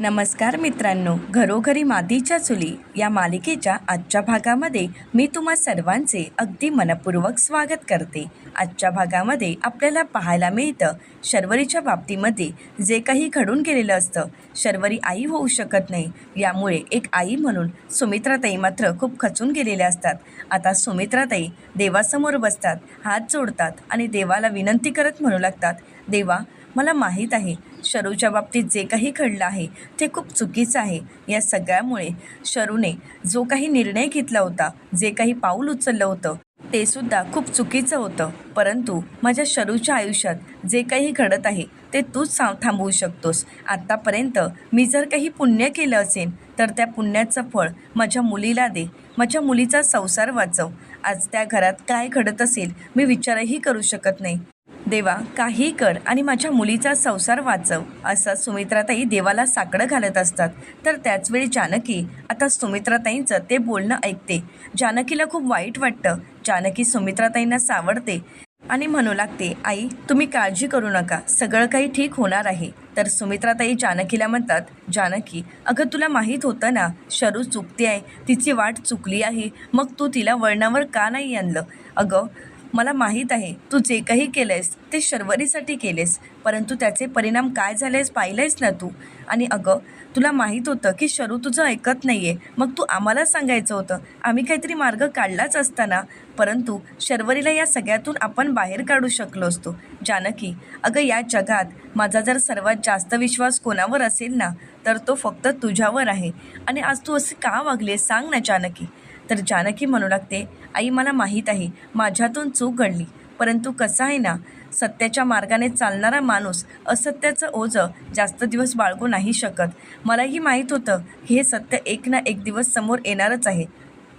नमस्कार मित्रांनो घरोघरी मातीच्या चुली या मालिकेच्या आजच्या भागामध्ये मी तुम्हा सर्वांचे अगदी मनपूर्वक स्वागत करते. आजच्या भागामध्ये आपल्याला पाहायला मिळतं शर्वरीच्या बाबतीमध्ये जे काही घडून गेलेलं असतं शर्वरी आई होऊ शकत नाही. यामुळे एक आई म्हणून सुमित्राताई मात्र खूप खचून गेलेल्या असतात. आता सुमित्राताई देवासमोर बसतात हात जोडतात आणि देवाला विनंती करत म्हणू लागतात देवा मला माहीत आहे शरूच्या बाबतीत जे काही घडलं आहे ते खूप चुकीचं आहे. या सगळ्यामुळे शरूने जो काही निर्णय घेतला होता जे काही पाऊल उचललं होतं ते सुद्धा खूप चुकीचं होतं. परंतु माझ्या शरूच्या आयुष्यात जे काही घडत आहे ते तूच साव थांबवू शकतोस. आत्तापर्यंत मी जर काही पुण्य केलं असेल तर त्या पुण्याचं फळ माझ्या मुलीला दे. माझ्या मुलीचा संसार वाचव. आज त्या घरात काय घडत असेल मी विचारही करू शकत नाही. देवा काही कर आणि माझ्या मुलीचा संसार वाचव असं सुमित्राताई देवाला साकडं घालत असतात. तर त्याचवेळी जानकी आता सुमित्राताईंचं ते बोलणं ऐकते. जानकीला खूप वाईट वाटतं. जानकी सुमित्राताईंना सावडते आणि म्हणू लागते आई तुम्ही काळजी करू नका. सगळं काही ठीक होणार आहे. तर सुमित्राताई जानकीला म्हणतात जानकी अगं तुला माहीत होतं ना शरू चुकते आहे. तिची वाट चुकली आहे. मग तू तिला वळणावर का नाही आणलं? अगं मला माहीत आहे तू जे काही केलंयस ते शर्वरीसाठी केलेस परंतु त्याचे परिणाम काय झालेस पाहिलेस ना तू? आणि अगं तुला माहीत होतं की शरू तुझं ऐकत नाही आहे मग तू आम्हाला सांगायचं होतं. आम्ही काहीतरी मार्ग काढलाच असताना परंतु शर्वरीला या सगळ्यातून आपण बाहेर काढू शकलो असतो. जानकी अगं या जगात माझा जर सर्वात जास्त विश्वास कोणावर असेल ना तर तो फक्त तुझ्यावर आहे. आणि आज तू असे का वागले सांग ना जानकी. तर जानकी म्हणू लागते आई मला माहीत आहे माझ्यातून चूक घडली. परंतु कसं आहे ना सत्याच्या मार्गाने चालणारा माणूस असत्याचं ओझं जास्त दिवस बाळगू नाही शकत. मलाही माहीत होतं की हे सत्य एक ना एक दिवस समोर येणारच आहे.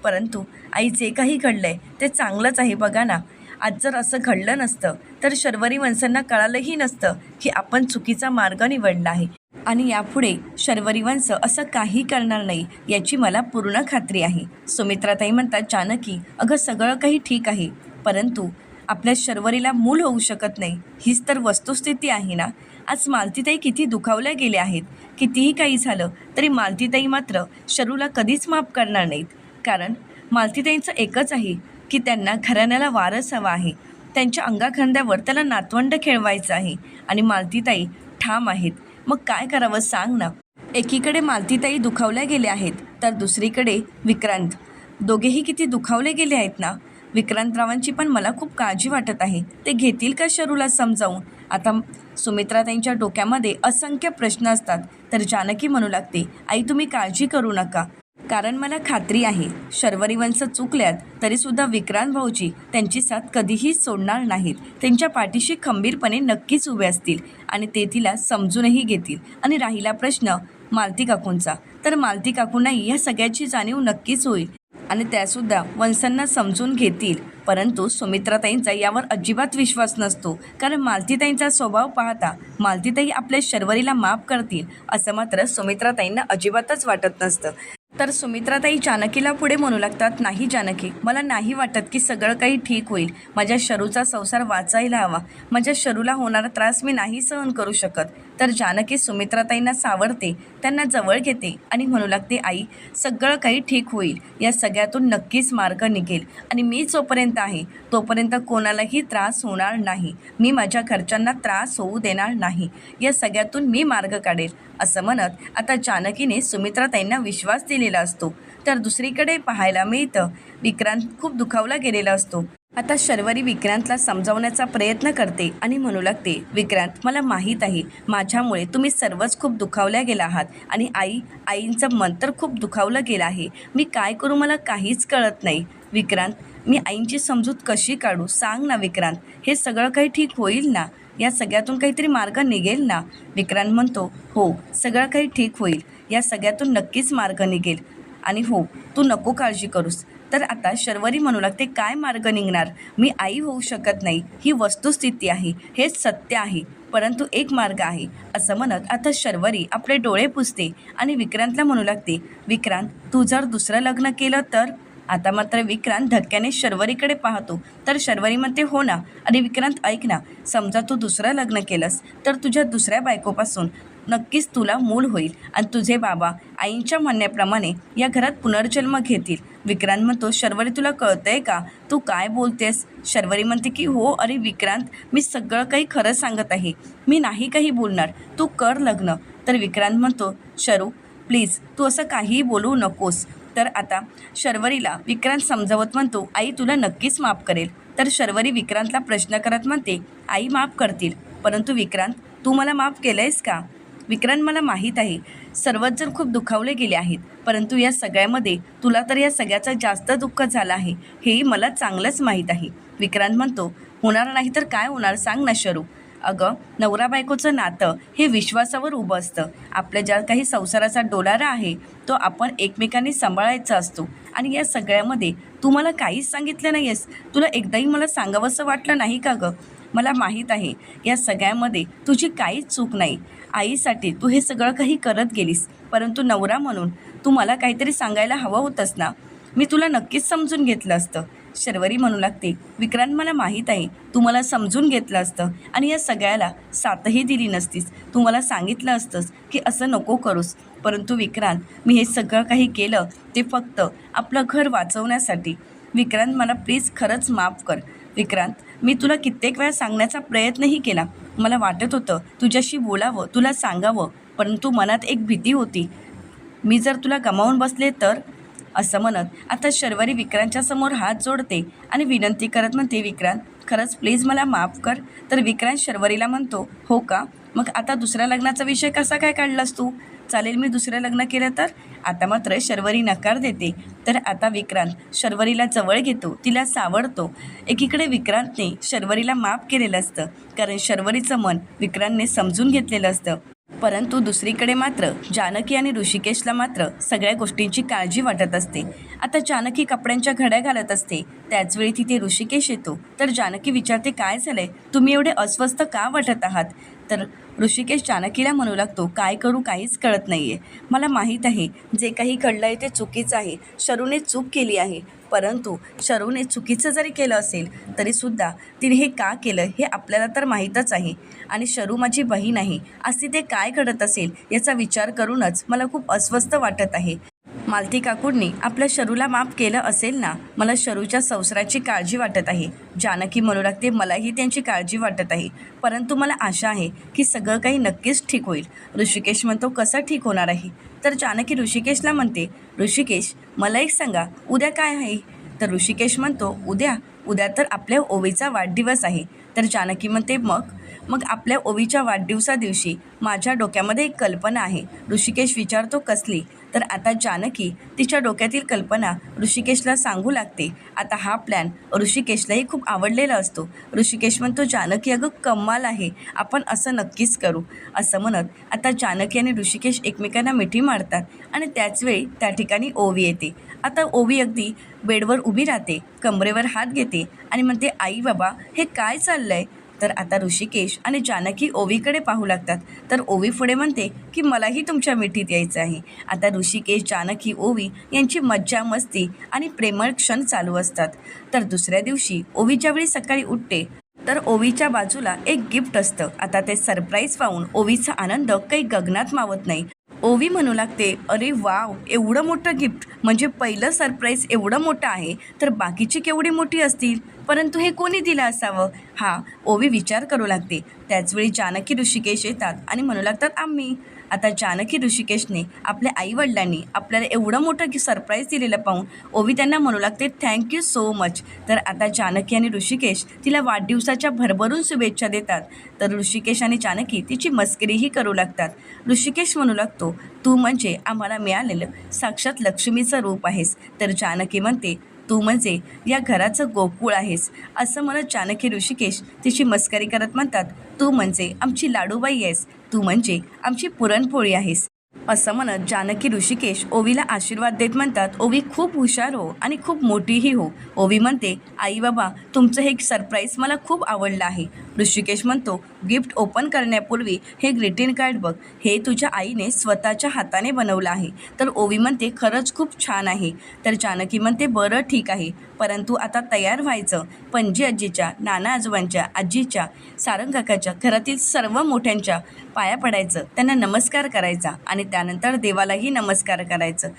परंतु आई जे काही घडलं आहे ते चांगलंच आहे बघा ना. आज जर असं घडलं नसतं तर शर्वरी वंशांना कळालंही नसतं की आपण चुकीचा मार्ग निवडला आहे. आणि यापुढे शर्वरी वंश असं काही करणार नाही याची मला पूर्ण खात्री आहे. सुमित्राताई म्हणतात जानकी अगं सगळं काही ठीक आहे परंतु आपल्या शर्वरीला मूल होऊ शकत नाही. हीच तर वस्तुस्थिती आहे ना? आज मालतीताई किती दुखावल्या गेल्या आहेत. कितीही काही झालं तरी मालतीताई मात्र शरूला कधीच माफ करणार नाहीत. कारण मालतीताईंचं एकच आहे की त्यांना घराण्याला वारस हवा आहे. त्यांच्या अंगाखांद्यावर त्याला नातवंड खेळवायचं आहे आणि मालतीताई ठाम आहेत. मग काय करावं सांग ना. एकीकडे मालतीताई दुखावल्या गेल्या आहेत तर दुसरीकडे विक्रांत. दोघेही किती दुखावले गेले आहेत ना. विक्रांतरावांची पण मला खूप काळजी वाटत आहे. ते घेतील का शरूला समजावून? आता सुमित्राताईंच्या डोक्यामध्ये असंख्य प्रश्न असतात तर जानकी म्हणू लागते आई तुम्ही काळजी करू नका. कारण मला खात्री आहे शर्वरीवंश चुकल्यात तरीसुद्धा विक्रांत भाऊजी त्यांची साथ कधीही सोडणार नाहीत. त्यांच्या पाठीशी खंबीरपणे नक्कीच उभे असतील आणि ते तिला समजूनही घेतील. आणि राहिला प्रश्न मालती काकूंचा. तर मालती काकूंनाही या सगळ्याची जाणीव नक्कीच होईल. आणि त्यासुद्धा वंशांना समजून घेतील. परंतु सुमित्राताईंचा यावर अजिबात विश्वास नसतो. कारण मालतीताईंचा स्वभाव पाहता मालतीताई आपल्या शर्वरीला माफ करतील असं मात्र सुमित्राताईंना अजिबातच वाटत नसतं. तर सुमित्राताई जानकीला पुढे म्हणू लागतात नाही जानकी मला नाही वाटत की सगळं काही ठीक होईल. माझ्या शरूचा संसार वाचायला हवा. माझ्या शरूला होणारा त्रास मी नाही सहन करू शकत. तर जानकी सुमित्राताईंना सावरते त्यांना जवळ घेते आणि म्हणू लागते आई सगळं काही ठीक होईल. या सगळ्यातून नक्कीच मार्ग निघेल आणि मी जोपर्यंत आहे तोपर्यंत कोणालाही त्रास होणार नाही. मी माझ्या घरच्यांना त्रास होऊ देणार नाही. या सगळ्यातून मी मार्ग काढेल. असं म्हणत आता जानकीने सुमित्राताईंना विश्वास दिलेला असतो. तर दुसरीकडे पाहायला मिळतं विक्रांत खूप दुखावला गेलेला असतो. आता शर्वरी विक्रांतला समजावण्याचा प्रयत्न करते आणि म्हणू लागते विक्रांत मला माहीत आहे माझ्यामुळे तुम्ही सर्वच खूप दुखावल्या गेला आहात आणि आई आईंचं मन तर खूप दुखावलं गेलं आहे. मी काय करू मला काहीच कळत नाही. विक्रांत मी आईंची समजूत कशी काढू? सांग ना विक्रांत हे सगळं काही ठीक होईल ना? या सगळ्यातून काहीतरी मार्ग निघेल ना? विक्रांत म्हणतो हो सगळं काही ठीक होईल. या सगळ्यातून नक्कीच मार्ग निघेल. आणि हो तू नको काळजी करूस. तर आता शर्वरी म्हणू लागते काय मार्ग निघणार? मी आई होऊ शकत नाही. ही वस्तुस्थिती आहे. हेच सत्य आहे. परंतु एक मार्ग आहे. असं म्हणत आता शर्वरी आपले डोळे पुसते आणि विक्रांतला म्हणू लागते विक्रांत तू जर दुसरं लग्न केलं तर? आता मात्र विक्रांत धक्क्याने शर्वरीकडे पाहतो. तर शर्वरी म्हणते हो ना. आणि विक्रांत ऐक ना समजा तू दुसरं लग्न केलंस तर तुझ्या दुसऱ्या बायकोपासून नक्कीच तुला मूल होईल. आणि तुझे बाबा आईंच्या म्हणण्याप्रमाणे या घरात पुनर्जन्म घेतील. विक्रांत म्हणतो शर्वरी तुला कळतंय का? तू काय बोलतेस? शर्वरी म्हणते की हो अरे विक्रांत मी सगळं काही खरं सांगत आहे. मी नाही काही बोलणार. तू कर लग्न. तर विक्रांत म्हणतो शरू प्लीज तू असं काहीही बोलू नकोस. तर आता शर्वरीला विक्रांत समजावत म्हणतो आई तुला नक्कीच माफ करेल. तर शर्वरी विक्रांतला प्रश्न करत म्हणते आई माफ करतील. परंतु विक्रांत तू मला माफ केलं आहेस का? विक्रांत मला माहीत आहे सर्वच जण खूप दुखावले गेले आहेत परंतु या सगळ्यामध्ये तुला तर या सगळ्याचा जास्त दुःख झालं आहे हेही मला चांगलंच माहीत आहे. विक्रांत म्हणतो होणार नाही तर काय होणार सांग ना शरू. अगं नवरा बायकोचं नातं हे विश्वासावर उभं असतं. आपल्या ज्या काही संसाराचा डोलारा आहे तो आपण एकमेकांनी सांभाळायचा असतो. आणि या सगळ्यामध्ये तू मला काहीच सांगितलं नाही आहेस तुला एकदाही मला सांगावंसं वाटलं नाही का गं? मला माहीत आहे या सगळ्यामध्ये तुझी काहीच चूक नाही. आईसाठी तू हे सगळं काही करत गेलीस परंतु नवरा म्हणून तू मला काहीतरी सांगायला हवं होतंस ना? मी तुला नक्कीच समजून घेतलं असतं. शर्वरी म्हणू लागते विक्रांत मला माहीत आहे तू मला समजून घेतलं असतं आणि या सगळ्याला साथही दिली नसतीस. तू मला सांगितलं असतंस की असं नको करूस. परंतु विक्रांत मी हे सगळं काही केलं ते फक्त आपलं घर वाचवण्यासाठी. विक्रांत मला प्लीज खरंच माफ कर. विक्रांत मी तुला कित्येक वेळा सांगण्याचा प्रयत्नही केला. मला वाटत होतं तुझ्याशी बोलावं तुला सांगावं परंतु मनात एक भीती होती. मी जर तुला गमावून बसले तर? असं म्हणत आता शर्वरी विक्रांतच्या समोर हात जोडते आणि विनंती करत म्हणते विक्रांत खरंच प्लीज मला माफ कर. तर विक्रांत शर्वरीला म्हणतो हो का? मग आता दुसऱ्या लग्नाचा विषय कसा काय काढलास तू? चालेल मी दुसरं लग्न केलं तर? आता मात्र शर्वरी नकार देते. तर आता विक्रांत शर्वरीला जवळ घेतो तिला सावडतो एकीकडे विक्रांतने शर्वरीला माफ केलेलं असतं कारण शर्वरीचं मन विक्रांतने समजून घेतलेलं असतं. परंतु दुसरीकडे मात्र जानकी आणि ऋषिकेशला मात्र सगळ्या गोष्टींची काळजी वाटत असते. आता जानकी कपड्यांच्या घड्या घालत असते. त्याचवेळी तिथे ऋषिकेश येतो. तर जानकी विचारते काय झालंय? तुम्ही एवढे अस्वस्थ का वाटत आहात? तर ऋषिकेश जानकीला म्हणू लागतो काय करू काहीच कळत नाही आहे मला माहीत आहे जे काही घडलं आहे ते चुकीचं आहे. शरूने चूक केली आहे. परंतु शरूने चुकीचं जरी केलं असेल तरीसुद्धा तिने हे का केलं हे आपल्याला तर माहीतच आहे. आणि शरू माझी बहीण आहे. असे ते काय घडत असेल याचा विचार करूनच मला खूप अस्वस्थ वाटत आहे. मालती काकूंनी आपल्या शरूला माफ केलं असेल ना? मला शरूच्या संसाराची काळजी वाटत आहे. जानकी म्हणू लागते मलाही त्यांची काळजी वाटत आहे. परंतु मला आशा आहे की सगळं काही नक्कीच ठीक होईल. ऋषिकेश म्हणतो कसं ठीक होणार आहे? तर जानकी ऋषिकेशला म्हणते ऋषिकेश मला एक सांगा उद्या काय आहे? तर ऋषिकेश म्हणतो उद्या उद्या तर आपल्या ओवीचा वाढदिवस आहे. तर जानकी म्हणते मग? मग आपल्या ओवीच्या वाढदिवसा दिवशी माझ्या डोक्यामध्ये एक कल्पना आहे. ऋषिकेश विचारतो कसली? तर आता जानकी तिच्या डोक्यातील कल्पना ऋषिकेशला सांगू लागते. आता हा प्लॅन ऋषिकेशलाही खूप आवडलेला असतो. ऋषिकेश म्हणतो जानकी अगं कमाल आहे. आपण असं नक्कीच करू. असं म्हणत आता जानकी आणि ऋषिकेश एकमेकांना मिठी मारतात आणि त्याचवेळी त्या ठिकाणी ओवी येते. आता ओवी अगदी बेडवर उभी राहते कमरेवर हात घेते आणि म्हणते आई बाबा हे काय चाललं आहे तर आता ऋषिकेश आणि जानकी ओवीकडे पाहू लागतात. तर ओवी पुढे म्हणते की मलाही तुमच्या मिठीत यायचं आहे. आता ऋषिकेश जानकी ओवी यांची मज्जा मस्ती आणि प्रेमळ क्षण चालू असतात. तर दुसऱ्या दिवशी ओवी ज्यावेळी सकाळी उठते तर ओवीच्या बाजूला एक गिफ्ट असतं. आता ते सरप्राईज पाहून ओवीचा आनंद काही गगनात मावत नाही. ओवी म्हणू लागते अरे वाव एवढं मोठं गिफ्ट म्हणजे पहिलं सरप्राईज एवढं मोठं आहे तर बाकीची केवढी मोठी असतील? परंतु हे कोणी दिलं असावं? हा ओवी विचार करू लागते. त्याचवेळी जानकी ऋषिकेश येतात आणि म्हणू लागतात आम्ही. आता जानकी ऋषिकेशने आपल्या आईवडिलांनी आपल्याला एवढं मोठं सरप्राईज दिलेलं पाहून ओवी त्यांना म्हणू लागते थँक्यू सो मच तर आता जानकी आणि ऋषिकेश तिला वाढदिवसाच्या भरभरून शुभेच्छा देतात. तर ऋषिकेश आणि जानकी तिची मस्करीही करू लागतात. ऋषिकेश म्हणू लागतो तू म्हणजे आम्हाला मिळालेलं साक्षात लक्ष्मीचं रूप आहेस. तर जानकी म्हणते तू म्हणजे या घराचं गोकुळ आहेस असं म्हणत जानकी ऋषिकेश तिची मस्करी करत म्हणतात तू म्हणजे आमची लाडूबाई आहेस तू म्हणजे आमची पुरणपोळी आहेस. असं म्हणत जानकी ऋषिकेश ओवीला आशीर्वाद देत म्हणतात ओवी खूप हुशार हो आणि खूप मोठीही हो. ओवी म्हणते आई बाबा तुमचं हे सरप्राईज मला खूप आवडलं आहे. ऋषिकेश म्हणतो गिफ्ट ओपन करण्यापूर्वी हे ग्रीटिंग कार्ड बघ. हे तुझ्या आईने स्वतःच्या हाताने बनवलं आहे. तर ओवी म्हणते खरंच खूप छान आहे. तर जानकी म्हणते बरं ठीक आहे. परंतु आता तयार व्हायचं. पणजी आजीच्या नाना आजोबांच्या आजीच्या सारंग काकाच्या घरातील सर्व मोठ्यांच्या पाया पडायचं. त्यांना नमस्कार करायचा आणि त्यानंतर देवालाही नमस्कार करायचं.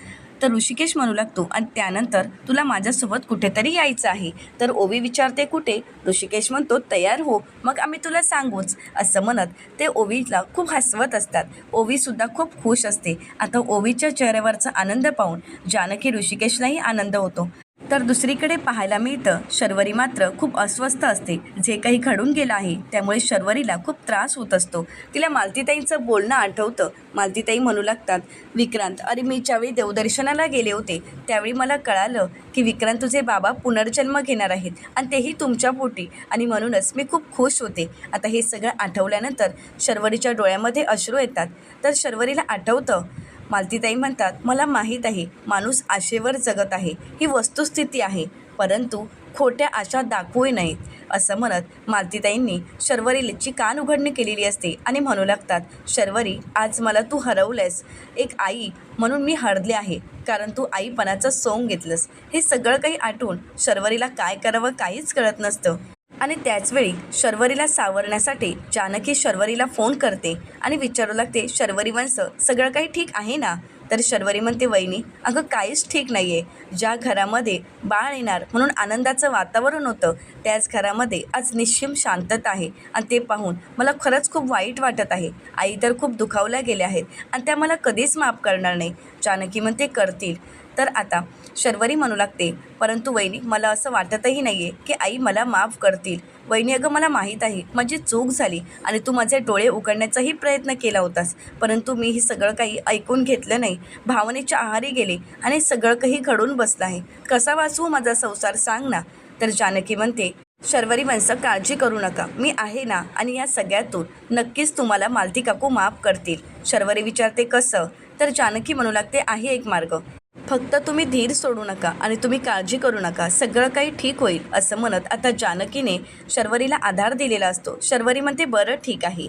तर ऋषिकेश म्हणू लागतो आणि त्यानंतर तुला माझ्यासोबत कुठेतरी यायचं आहे. तर ओवी विचारते कुठे? ऋषिकेश म्हणतो तयार हो. मग आम्ही तुला सांगूच. असं म्हणत ते ओवीला खूप हसवत असतात. ओवीसुद्धा खूप खुश असते. आता ओवीच्या चेहऱ्यावरचा आनंद पाहून जानकी ऋषिकेशलाही आनंद होतो. तर दुसरीकडे पाहायला मिळतं शर्वरी मात्र खूप अस्वस्थ असते. जे काही घडून गेलं आहे त्यामुळे शर्वरीला खूप त्रास होत असतो. तिला मालतीताईंचं बोलणं आठवतं. मालतीताई म्हणू लागतात विक्रांत अरे मी ज्यावेळी देवदर्शनाला गेले होते त्यावेळी मला कळालं की विक्रांत तुझे बाबा पुनर्जन्म घेणार आहेत आणि तेही तुमच्या पोटी. आणि म्हणूनच मी खूप खुश होते. आता हे सगळं आठवल्यानंतर शर्वरीच्या डोळ्यामध्ये अश्रू येतात. तर शर्वरीला आठवतं मालतीताई म्हणतात मला माहीत आहे माणूस आशेवर जगत आहे ही वस्तुस्थिती आहे परंतु खोट्या आशा दाखवू नयेत. असं म्हणत मालतीताईंनी शर्वरीची कान उघडणी केलेली असते आणि म्हणू लागतात शर्वरी आज मला तू हरवलंयस. एक आई म्हणून मी हरले आहे कारण तू आईपणाचं सोंग घेतलंस. हे सगळं काही आठवून शर्वरीला काय करावं काहीच कळत नसतं. आणि त्याचवेळी शर्वरीला सावरण्यासाठी जानकी शर्वरीला फोन करते आणि विचारू लागते शर्वरी माणसं सगळं काही ठीक आहे ना? तर शर्वरी म्हणते वहिनी अगं काहीच ठीक नाही आहे ज्या घरामध्ये बाळ येणार म्हणून आनंदाचं वातावरण होतं त्याच घरामध्ये आज निश्चिम शांतता आहे. आणि ते पाहून मला खरंच खूप वाईट वाटत आहे. आई तर खूप दुखावल्या गेल्या आहेत आणि त्या मला कधीच माफ करणार नाही. जानकी म्हणते करतील. तर आता शर्वरी म्हणू लागते. परंतु वहिनी मला असं वाटतही नाही आहे की आई मला माफ करतील. वहिनी अगं मला माहीत आहे माझी चूक झाली आणि तू माझे डोळे उघडण्याचाही प्रयत्न केला होतास. परंतु मी हे सगळं काही ऐकून घेतलं नाही. भावनेच्या आहारी गेले आणि सगळं काही घडून बसलं आहे. कसा वाचवू माझा संसार सांग ना. तर जानकी म्हणते शर्वरी माणसं काळजी करू नका. मी आहे ना आणि या सगळ्यातून नक्कीच तुम्हाला मालती काकू माफ करतील. शर्वरी विचारते कसं? तर जानकी म्हणू लागते आहे एक मार्ग. फक्त तुम्ही धीर सोडू नका आणि तुम्ही काळजी करू नका. सगळं काही ठीक होईल असं म्हणत आता जानकीने शर्वरीला आधार दिलेला असतो. शर्वरी म्हणते बरं ठीक आहे.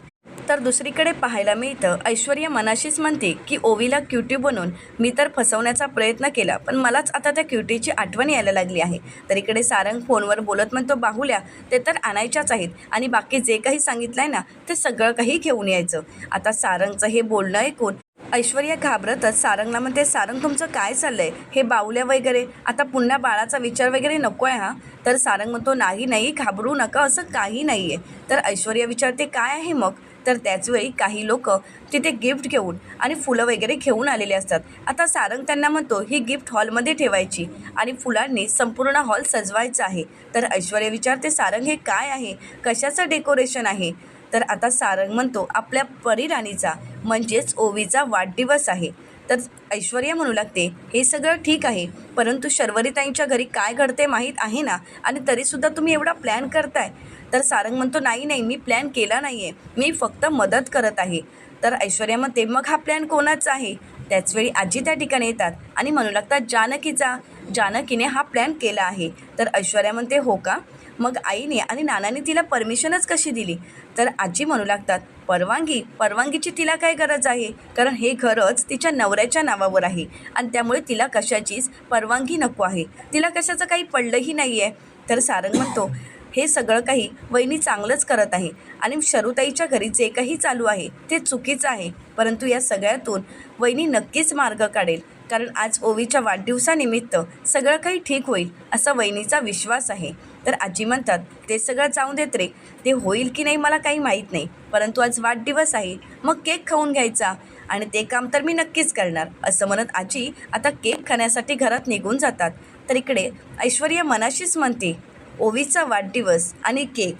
तर दुसरीकडे पाहायला मिळतं ऐश्वर्या मनाशीच म्हणते की ओवीला क्युटी बनवून मी तर फसवण्याचा प्रयत्न केला पण मलाच आता त्या क्युटीची आठवण यायला लागली आहे. तर इकडे सारंग फोनवर बोलत म्हणतो बाहुल्या ते तर आणायच्याच आहेत आणि बाकी जे काही सांगितलं आहे ना ते सगळं काही घेऊन यायचं. आता सारंगचं हे बोलणं ऐकून ऐश्वर्या घाबरतच. सारंगला म्हणते सारंग तुमचं काय चाललंय? हे बावल्या वगैरे? आता पुन्हा बाळाचा विचार वगैरे नको आहे हा? तर सारंग म्हणतो नाही नाही घाबरू नका असं काही नाही आहे तर ऐश्वर्या विचारते काय आहे मग? तर त्याचवेळी काही लोक तिथे गिफ्ट घेऊन आणि फुलं वगैरे घेऊन आलेले असतात. आता सारंग त्यांना म्हणतो ही गिफ्ट हॉलमध्ये ठेवायची आणि फुलांनी संपूर्ण हॉल सजवायचा आहे. तर ऐश्वर्या विचारते सारंग हे काय आहे? कशाचं डेकोरेशन आहे? तर आता सारंग म्हणतो आपल्या परिराणीचा म्हणजेच ओवीचा वाढदिवस आहे. तर ऐश्वर्या म्हणू लागते हे सगळं ठीक आहे परंतु शर्वरीताईंच्या घरी काय घडते माहीत आहे ना? आणि तरीसुद्धा तुम्ही एवढा प्लॅन करताय. तर सारंग म्हणतो नाही नाही मी प्लॅन केला नाही आहे मी फक्त मदत करत आहे. तर ऐश्वर्या म्हणते मग हा प्लॅन कोणाचा आहे? त्याचवेळी आजी त्या ठिकाणी येतात आणि म्हणू लागतात जानकीचा. जानकीने हा प्लॅन केला आहे. तर ऐश्वर्या म्हणते हो का? मग आईने आणि नानाने तिला परमिशनच कशी दिली? तर आजी म्हणू लागतात परवानगी परवानगीची तिला काय गरज आहे? कारण हे घरच तिच्या नवऱ्याच्या नावावर आहे आणि त्यामुळे तिला कशाचीच परवानगी नको आहे. तिला कशाचं काही पडलंही नाही आहे तर सारंग म्हणतो हे सगळं काही वहिनी चांगलंच करत आहे. आणि शरुताईच्या घरी जे काही चालू आहे ते चुकीचं आहे. परंतु या सगळ्यातून वहिनी नक्कीच मार्ग काढेल. कारण आज ओवीच्या वाढदिवसानिमित्त सगळं काही ठीक होईल असा वहिनीचा विश्वास आहे. तर आजी म्हणतात ते सगळं जाऊन देत रे. ते होईल की नाही मला काही माहीत नाही. परंतु आज वाढदिवस आहे. मग केक खाऊन घ्यायचा. आणि ते काम तर मी नक्कीच करणार. असं म्हणत आजी आता केक खाण्यासाठी घरात निघून जातात. तर इकडे ऐश्वर्या मनाशीच म्हणते ओवीचा वाढदिवस आणि केक.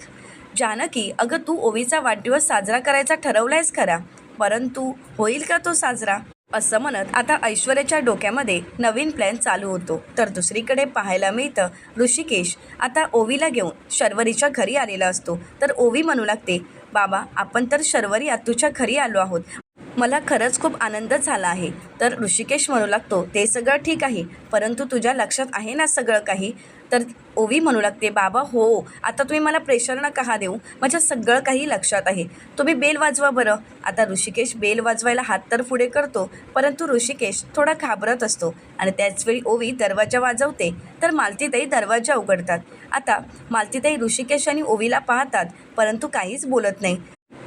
जानकी अगं तू ओवीचा वाढदिवस साजरा करायचा ठरवलायस खरा परंतु होईल का तो साजरा? असं म्हणत आता ऐश्वर्याच्या डोक्यामध्ये नवीन प्लॅन चालू होतो. तर दुसरीकडे पाहायला मिळतं ऋषिकेश. आता ओवीला घेऊन शर्वरीच्या घरी आलेला असतो. तर ओवी म्हणू लागते बाबा आपण तर शर्वरी आतूच्या घरी आलो आहोत. मला खरंच खूप आनंद झाला आहे. तर ऋषिकेश म्हणू लागतो ते सगळं ठीक आहे परंतु तुझ्या लक्षात आहे ना सगळं काही? तर ओवी म्हणू लागते बाबा हो आता तुम्ही मला प्रेशर का देऊ? माझ्या सगळं काही लक्षात आहे. तुम्ही बेल वाजवा बरं. आता ऋषिकेश बेल वाजवायला हात तर पुढे करतो परंतु ऋषिकेश थोडा घाबरत असतो आणि त्याचवेळी ओवी दरवाजा वाजवते. तर मालतीताई दरवाजा उघडतात. आता मालतीताई ऋषिकेश आणि ओवीला पाहतात परंतु काहीच बोलत नाही.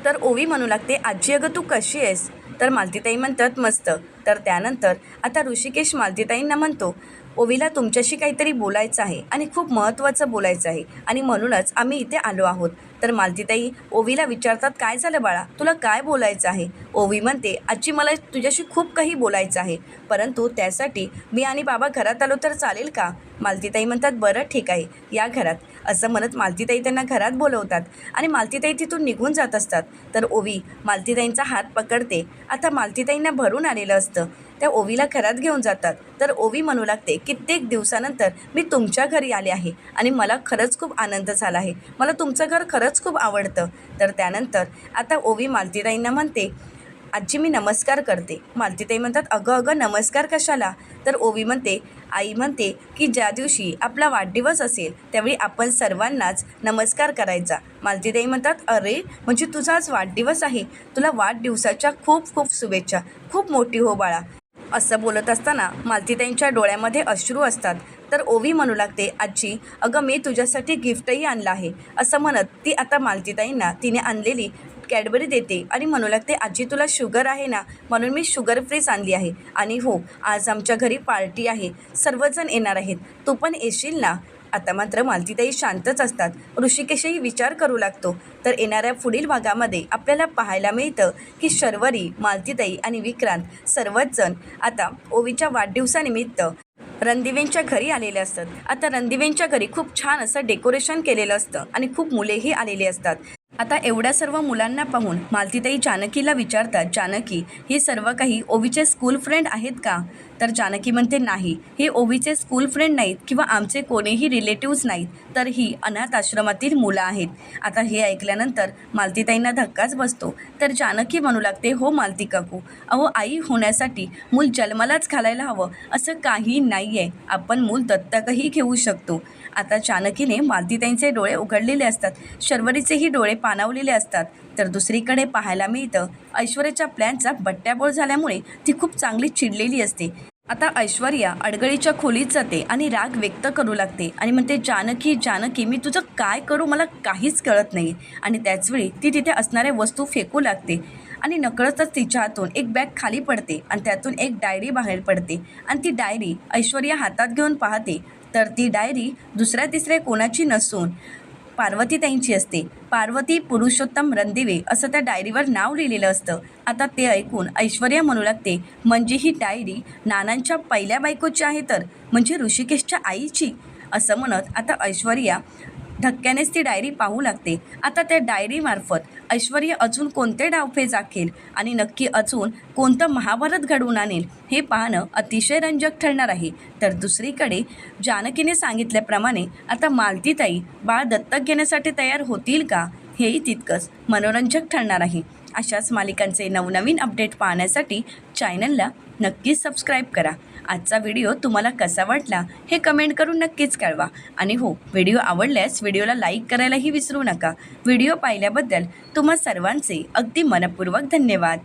तर ओवी म्हणू लागते आजी अगं तू कशी आहेस? तर मालतीताई म्हणतात मस्त. तर त्यानंतर आता ऋषिकेश मालतीताईंना म्हणतो ओवीला तुमच्याशी काहीतरी बोलायचं आहे आणि खूप महत्त्वाचं बोलायचं आहे आणि म्हणूनच आम्ही इथे आलो आहोत. तर मालतीताई ओवीला विचारतात काय झालं बाळा? तुला काय बोलायचं आहे? ओवी म्हणते आजी मला तुझ्याशी खूप काही बोलायचं आहे परंतु त्यासाठी मी आणि बाबा घरात आलो तर चालेल का? मालतीताई म्हणतात बरं ठीक आहे या घरात. असं म्हणत मालतीताई त्यांना घरात बोलवतात. आणि मालतीताई तिथून निघून जात असतात. तर ओवी मालतीताईंचा हात पकडते. आता मालतीताईंना भरून आलेलं असतं. त्या ओवीला घरात घेऊन जातात. तर ओवी म्हणू लागते कित्येक दिवसानंतर मी तुमच्या घरी आले आहे आणि मला खरंच खूप आनंद झाला आहे. मला तुमचं घर खरंच खूप आवडतं. तर त्यानंतर आता ओवी मालतीताईंना म्हणते आजी मी नमस्कार करते. मालतीताई म्हणतात अगं अगं नमस्कार कशाला? तर ओवी म्हणते आई म्हणते की ज्या दिवशी आपला वाढदिवस असेल त्यावेळी आपण सर्वांनाच नमस्कार करायचा. मालतीताई म्हणतात अरे म्हणजे तुझा आज वाढदिवस आहे. तुला वाढदिवसाच्या खूप खूप शुभेच्छा. खूप मोठी हो बाळा. असं बोलत असताना मालतीताईंच्या डोळ्यामध्ये अश्रू असतात. तर ओवी म्हणू लागते आजी अगं मी तुझ्यासाठी गिफ्टही आणलं आहे. असं म्हणत ती आता मालतीताईंना तिने आणलेली कॅडबरी देते. आणि म्हणू लागते आजी तुला शुगर आहे ना? म्हणून मी शुगर फ्रीज आणली आहे. आणि हो आज आमच्या घरी पार्टी आहे. सर्वजण येणार आहेत. तू पण येशील ना? आता मात्र मालतीताई शांतच असतात. ऋषिकेशही विचार करू लागतो. तर येणाऱ्या पुढील भागामध्ये आपल्याला पाहायला मिळतं की शर्वरी मालतीताई आणि विक्रांत सर्वच जण आता ओवीच्या वाढदिवसानिमित्त रणदिवेंच्या घरी आलेले असतात. आता रणदिवेंच्या घरी खूप छान असं डेकोरेशन केलेलं असतं. आणि खूप मुलेही आलेली असतात. आता एवढ्या सर्व मुलांना पाहून मालतीताई जानकीला विचारतात जानकी हे सर्व काही ओवीचे स्कूल फ्रेंड आहेत का? तर जानकी म्हणते नाही हे ओवीचे स्कूल फ्रेंड नाहीत किंवा आमचे कोणीही रिलेटिव्ज नाहीत तर ही अनाथ आश्रमातील मुलं आहेत. आता हे ऐकल्यानंतर मालतीताईंना धक्काच बसतो. तर जानकी म्हणू लागते हो मालती काकू अहो आई होण्यासाठी मूल जन्मालाच घालायला हवं असं काही नाही आहे आपण मूल दत्तकही घेऊ शकतो. आता जानकीने मालतीताईंचे डोळे उघडलेले असतात. शर्वरीचेही डोळे पाणावलेले असतात. तर दुसरीकडे पाहायला मिळतं ऐश्वर्याच्या प्लॅनचा बट्ट्याबोळ झाल्यामुळे ती खूप चांगली चिडलेली असते. आता ऐश्वर्या अडगळीच्या खोलीत जाते आणि राग व्यक्त करू लागते आणि म्हणते जानकी जानकी मी तुझं काय करू मला काहीच कळत नाही. आणि त्याचवेळी ती तिथे असणाऱ्या वस्तू फेकू लागते आणि नकळतच तिच्या हातून एक बॅग खाली पडते आणि त्यातून एक डायरी बाहेर पडते आणि ती डायरी ऐश्वर्या हातात घेऊन पाहते. तर ती डायरी दुसऱ्या तिसऱ्या कोणाची नसून पार्वतीताईंची असते. पार्वती पुरुषोत्तम रणदिवे असं त्या डायरीवर नाव लिहिलेलं असतं. आता ते ऐकून ऐश्वर्या म्हणू लागते म्हणजे ही डायरी नानांच्या पहिल्या बायकोची आहे तर? म्हणजे ऋषिकेशच्या आईची? असं म्हणत आता ऐश्वर्या धक्क्यानेच ती डायरी पाहू लागते. आता त्या डायरीमार्फत ऐश्वर्य अजून कोणते डावफेज आखेल? आणि नक्की अजून कोणतं महाभारत घडवून आणेल? हे पाहणं अतिशय रंजक ठरणार आहे. तर दुसरीकडे जानकीने सांगितल्याप्रमाणे आता मालतीताई बाळ दत्तक घेण्यासाठी तयार होतील का? हेही तितकंच मनोरंजक ठरणार आहे. अशाच मालिकांचे नवनवीन अपडेट पाहण्यासाठी चॅनलला नक्कीच सबस्क्राईब करा. आजचा व्हिडिओ तुम्हाला कसा वाटला हे कमेंट करून नक्कीच कळवा. आणि हो व्हिडिओ आवडल्यास व्हिडिओला लाईक करायलाही विसरू नका. व्हिडिओ पाहिल्याबद्दल तुम्हा सर्वांचे अगदी मनपूर्वक धन्यवाद.